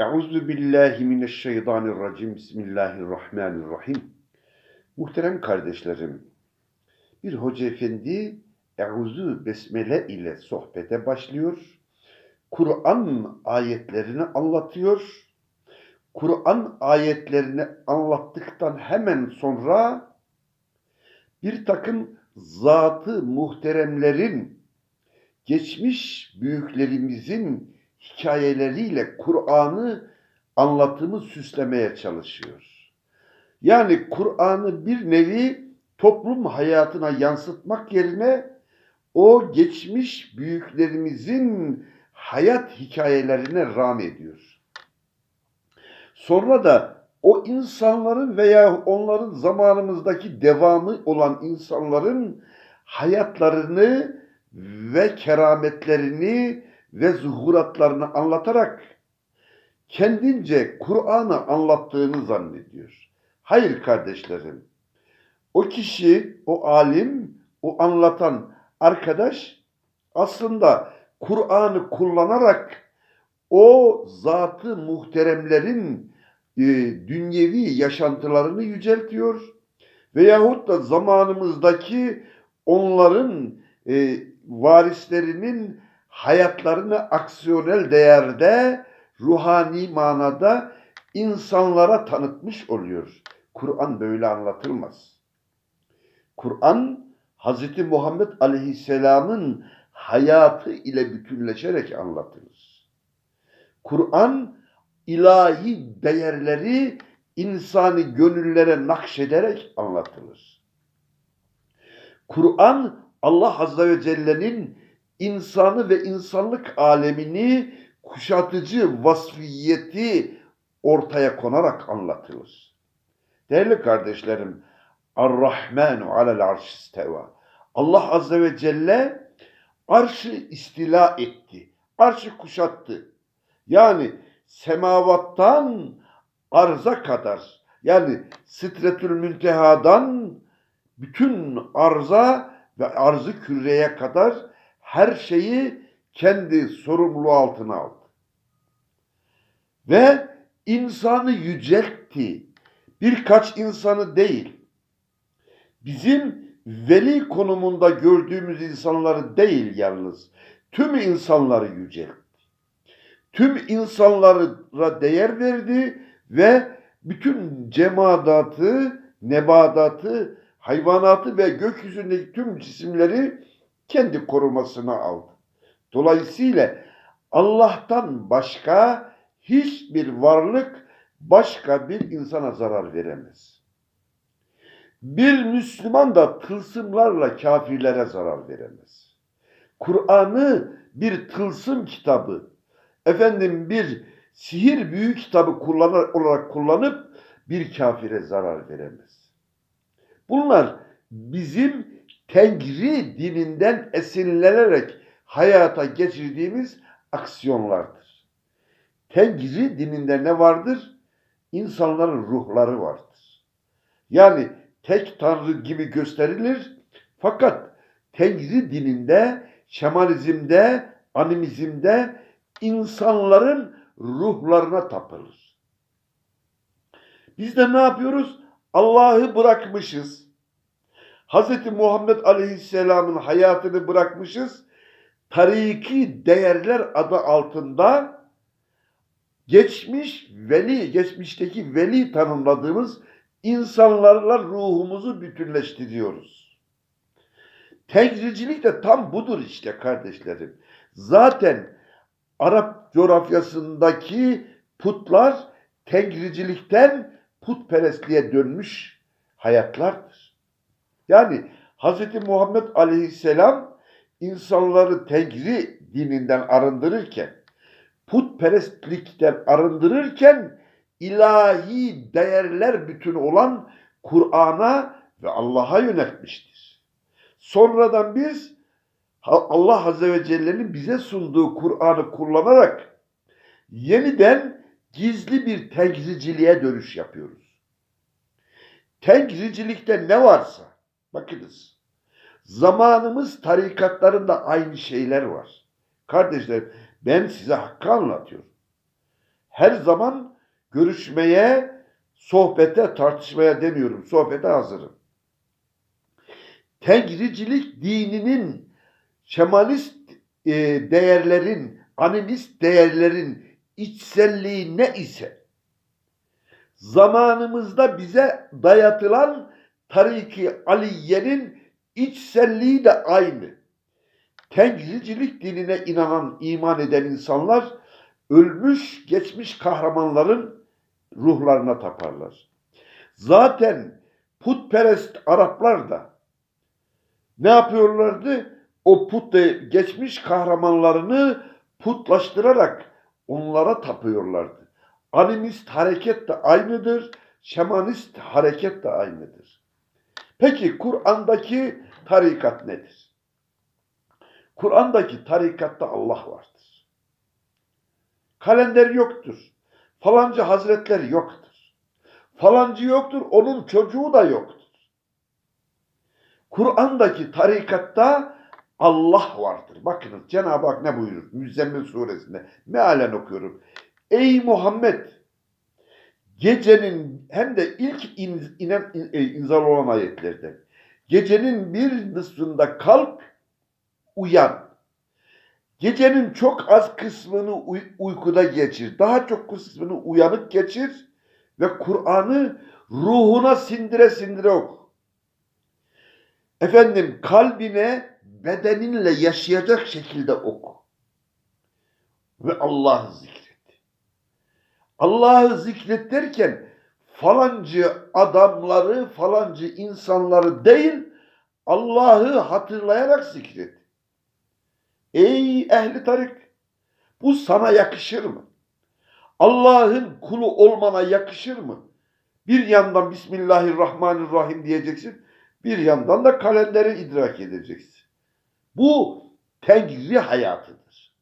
Euzu billahi mineşşeytanirracim. Bismillahirrahmanirrahim. Muhterem kardeşlerim, bir hoca efendi Euzu besmele ile sohbete başlıyor. Kur'an ayetlerini anlatıyor. Kur'an ayetlerini anlattıktan hemen sonra bir takım zatı muhteremlerin, geçmiş büyüklerimizin hikayeleriyle Kur'an'ı anlatımı süslemeye çalışıyor. Yani Kur'an'ı bir nevi toplum hayatına yansıtmak yerine o geçmiş büyüklerimizin hayat hikayelerine ram ediyor. Sonra da o insanların veya onların zamanımızdaki devamı olan insanların hayatlarını ve kerametlerini ve zuhuratlarını anlatarak kendince Kur'an'ı anlattığını zannediyor. Hayır kardeşlerim. O kişi, o alim, o anlatan arkadaş aslında Kur'an'ı kullanarak o zatı muhteremlerin e, dünyevi yaşantılarını yüceltiyor veyahut da zamanımızdaki onların e, varislerinin hayatlarını aksiyonel değerde, ruhani manada insanlara tanıtmış oluyor. Kur'an böyle anlatılmaz. Kur'an Hz. Muhammed Aleyhisselam'ın hayatı ile bütünleşerek anlatılır. Kur'an ilahi değerleri insani gönüllere nakşederek anlatılır. Kur'an Allah Azze ve Celle'nin insanı ve insanlık alemini kuşatıcı vasfiyeti ortaya konarak anlatılır. Değerli kardeşlerim, Ar-Rahmanu alel arş. Allah Azze ve Celle arşı istila etti. Arşı kuşattı. Yani semavattan arza kadar yani Sitretül Münteha'dan bütün arza ve arzı küreye kadar her şeyi kendi sorumluluğu altına aldı. Ve insanı yüceltti. Birkaç insanı değil. Bizim veli konumunda gördüğümüz insanları değil yalnız. Tüm insanları yüceltti. Tüm insanlara değer verdi ve bütün cemadatı, nebadatı, hayvanatı ve gökyüzündeki tüm cisimleri kendi korumasına aldı. Dolayısıyla Allah'tan başka hiçbir varlık başka bir insana zarar veremez. Bir Müslüman da tılsımlarla kafirlere zarar veremez. Kur'an'ı bir tılsım kitabı, efendim bir sihir büyü kitabı olarak kullanıp bir kafire zarar veremez. Bunlar bizim Tengri dininden esinlenerek hayata geçirdiğimiz aksiyonlardır. Tengri dininde ne vardır? İnsanların ruhları vardır. Yani tek tanrı gibi gösterilir fakat Tengri dininde, şemalizmde, animizmde insanların ruhlarına tapılır. Biz de ne yapıyoruz? Allah'ı bırakmışız. Hz. Muhammed Aleyhisselam'ın hayatını bırakmışız. Tariki değerler adı altında geçmiş veli, geçmişteki veli tanımladığımız insanlarla ruhumuzu bütünleştiriyoruz. Tegricilik de tam budur işte kardeşlerim. Zaten Arap coğrafyasındaki putlar tegricilikten putperestliğe dönmüş hayatlardır. Yani Hz. Muhammed Aleyhisselam insanları tegri dininden arındırırken, putperestlikten arındırırken ilahi değerler bütünü olan Kur'an'a ve Allah'a yönetmiştir. Sonradan biz Allah Azze ve Celle'nin bize sunduğu Kur'an'ı kullanarak yeniden gizli bir tegriciliğe dönüş yapıyoruz. Tegricilikte ne varsa, bakınız, zamanımız tarikatlarında aynı şeyler var. Kardeşler, ben size hakkı anlatıyorum. her zaman görüşmeye, sohbete, tartışmaya demiyorum. Sohbete hazırım. Tengricilik dininin şemalist e, değerlerin, animist değerlerin içselliği ne ise zamanımızda bize dayatılan Tariki Aliye'nin içselliği de aynı. Tengricilik dinine inanan, iman eden insanlar ölmüş, geçmiş kahramanların ruhlarına taparlar. Zaten putperest Araplar da ne yapıyorlardı? O put geçmiş kahramanlarını putlaştırarak onlara tapıyorlardı. Animist hareket de aynıdır, şemanist hareket de aynıdır. Peki Kur'an'daki tarikat nedir? Kur'an'daki tarikatta Allah vardır. Kalender yoktur. Falancı hazretler yoktur. Falancı yoktur, onun çocuğu da yoktur. Kur'an'daki tarikatta Allah vardır. Bakınız Cenab-ı Hak ne buyurur? Müzzemmil suresinde. Mealen okuyorum. Ey Muhammed! Gecenin hem de ilk in, inen e, inzal olan ayetlerde. Gecenin bir nısfında kalk, uyan. Gecenin çok az kısmını uy uykuda geçir. Daha çok kısmını uyanık geçir ve Kur'an'ı ruhuna sindire sindire oku. Efendim kalbine bedeninle yaşayacak şekilde oku. Ve Allah'ı. Allah'ı zikret derken falancı adamları, falancı insanları değil, Allah'ı hatırlayarak zikret. Ey ehli tarik, bu sana yakışır mı? Allah'ın kulu olmana yakışır mı? Bir yandan Bismillahirrahmanirrahim diyeceksin, bir yandan da kalenderi idrak edeceksin. Bu tengri hayatıdır.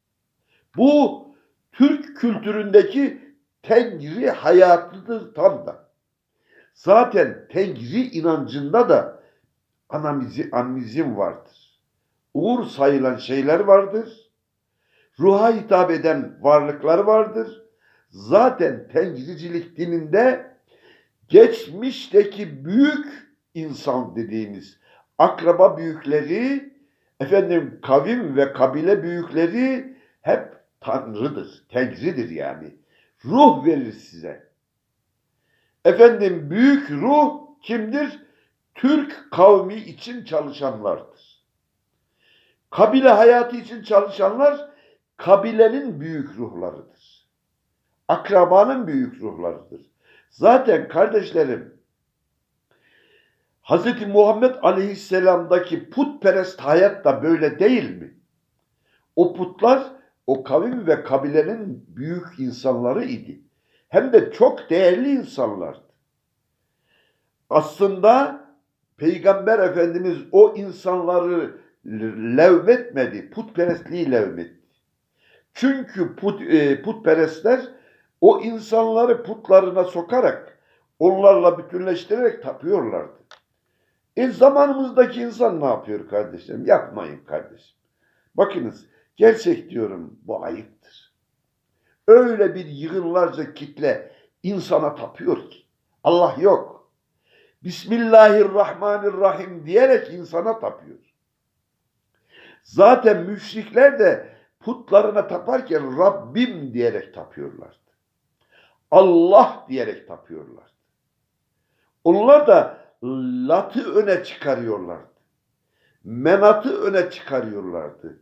Bu Türk kültüründeki tengri hayatıdır tam da. Zaten tengri inancında da anamizi, animizm vardır. Uğur sayılan şeyler vardır. Ruha hitap eden varlıklar vardır. Zaten tengricilik dininde geçmişteki büyük insan dediğimiz akraba büyükleri, efendim kavim ve kabile büyükleri hep tanrıdır, tengridir yani. Ruh verir size. Efendim büyük ruh kimdir? Türk kavmi için çalışanlardır. Kabile hayatı için çalışanlar kabilenin büyük ruhlarıdır. Akrabanın büyük ruhlarıdır. Zaten kardeşlerim Hz. Muhammed Aleyhisselam'daki putperest hayat da böyle değil mi? O putlar o kavim ve kabilenin büyük insanları idi. Hem de çok değerli insanlardı. Aslında Peygamber Efendimiz o insanları levmetmedi, putperestliği levmetti. Çünkü put, e, putperestler o insanları putlarına sokarak, onlarla bütünleştirerek tapıyorlardı. E zamanımızdaki insan ne yapıyor kardeşlerim? Yapmayın kardeşim. Bakınız gerçek diyorum bu ayıptır. Öyle bir yığınlarca kitle insana tapıyor ki. Allah yok. Bismillahirrahmanirrahim diyerek insana tapıyor. Zaten müşrikler de putlarına taparken Rabbim diyerek tapıyorlardı. Allah diyerek tapıyorlardı. Onlar da Lat'ı öne çıkarıyorlardı. Menat'ı öne çıkarıyorlardı.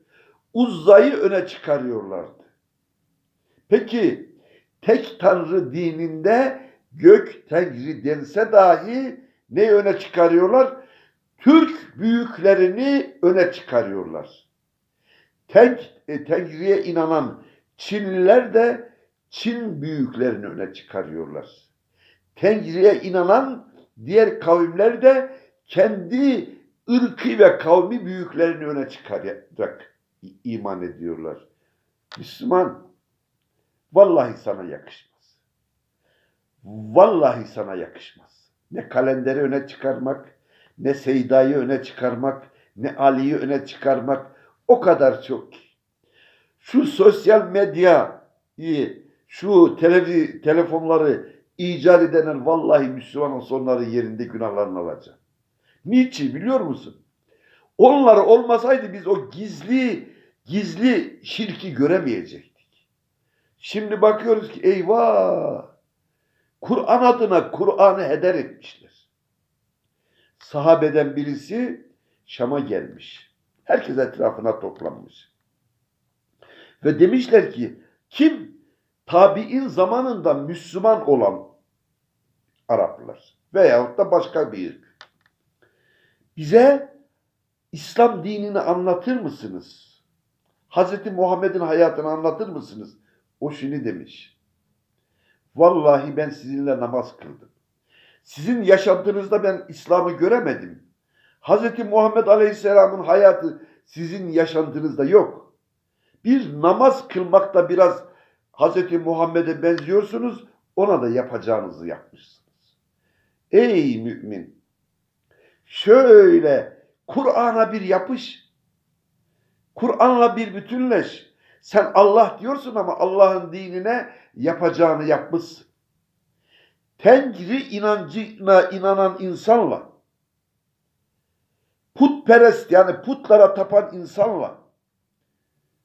Uzza'yı öne çıkarıyorlardı. Peki tek tanrı dininde gök tengri dense dahi ne öne çıkarıyorlar? Türk büyüklerini öne çıkarıyorlar. Tek, e, Tengri'ye inanan Çinliler de Çin büyüklerini öne çıkarıyorlar. Tengri'ye inanan diğer kavimler de kendi ırkı ve kavmi büyüklerini öne çıkararak iman ediyorlar. Müslüman, vallahi sana yakışmaz. Vallahi sana yakışmaz. Ne kalenderi öne çıkarmak, ne Seyda'yı öne çıkarmak, ne Ali'yi öne çıkarmak o kadar çok ki. Şu sosyal medyayı şu televi, telefonları icat edenler vallahi Müslümanın sonları yerinde günahlarını alacak. Niçin biliyor musun? Onlar olmasaydı biz o gizli gizli şirki göremeyecektik. Şimdi bakıyoruz ki eyvah Kur'an adına Kur'an'ı heder etmişler. Sahabeden birisi Şam'a gelmiş. Herkes etrafına toplanmış. Ve demişler ki kim tabi'in zamanında Müslüman olan Araplar veyahut da başka bir. Bize İslam dinini anlatır mısınız? Hazreti Muhammed'in hayatını anlatır mısınız? O şunu demiş. Vallahi ben sizinle namaz kıldım. Sizin yaşantınızda ben İslam'ı göremedim. Hazreti Muhammed Aleyhisselam'ın hayatı sizin yaşantınızda yok. Bir namaz kılmakta biraz Hazreti Muhammed'e benziyorsunuz, ona da yapacağınızı yapmışsınız. Ey mümin! Şöyle Kur'an'a bir yapış. Kur'an'la bir bütünleş. Sen Allah diyorsun ama Allah'ın dinine yapacağını yapmışsın. Tengri inancına inanan insanla putperest yani putlara tapan insanla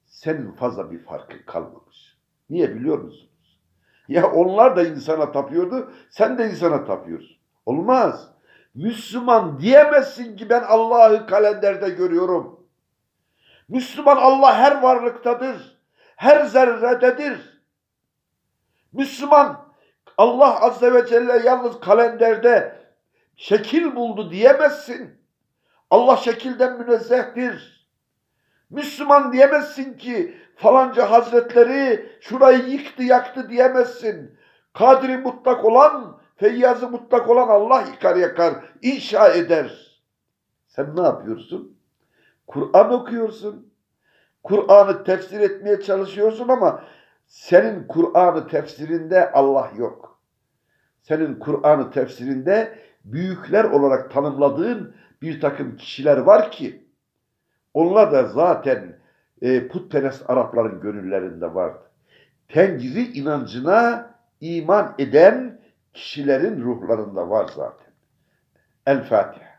senin fazla bir farkı kalmamış. Niye biliyor musunuz? Ya onlar da insana tapıyordu, sen de insana tapıyorsun. Olmaz. Müslüman diyemezsin ki ben Allah'ı kalenderde görüyorum. Müslüman Allah her varlıktadır. Her zerrededir. Müslüman Allah Azze ve Celle yalnız kalenderde şekil buldu diyemezsin. Allah şekilden münezzehtir. Müslüman diyemezsin ki falanca hazretleri şurayı yıktı yaktı diyemezsin. Kadri mutlak olan, feyyazı mutlak olan Allah yıkar yakar, inşa eder. Sen ne yapıyorsun? Kur'an okuyorsun. Kur'an'ı tefsir etmeye çalışıyorsun ama senin Kur'an'ı tefsirinde Allah yok. Senin Kur'an'ı tefsirinde büyükler olarak tanımladığın bir takım kişiler var ki onlar da zaten e, putperest Arapların gönüllerinde vardı. Tengri inancına iman eden kişilerin ruhlarında var zaten. El Fatiha.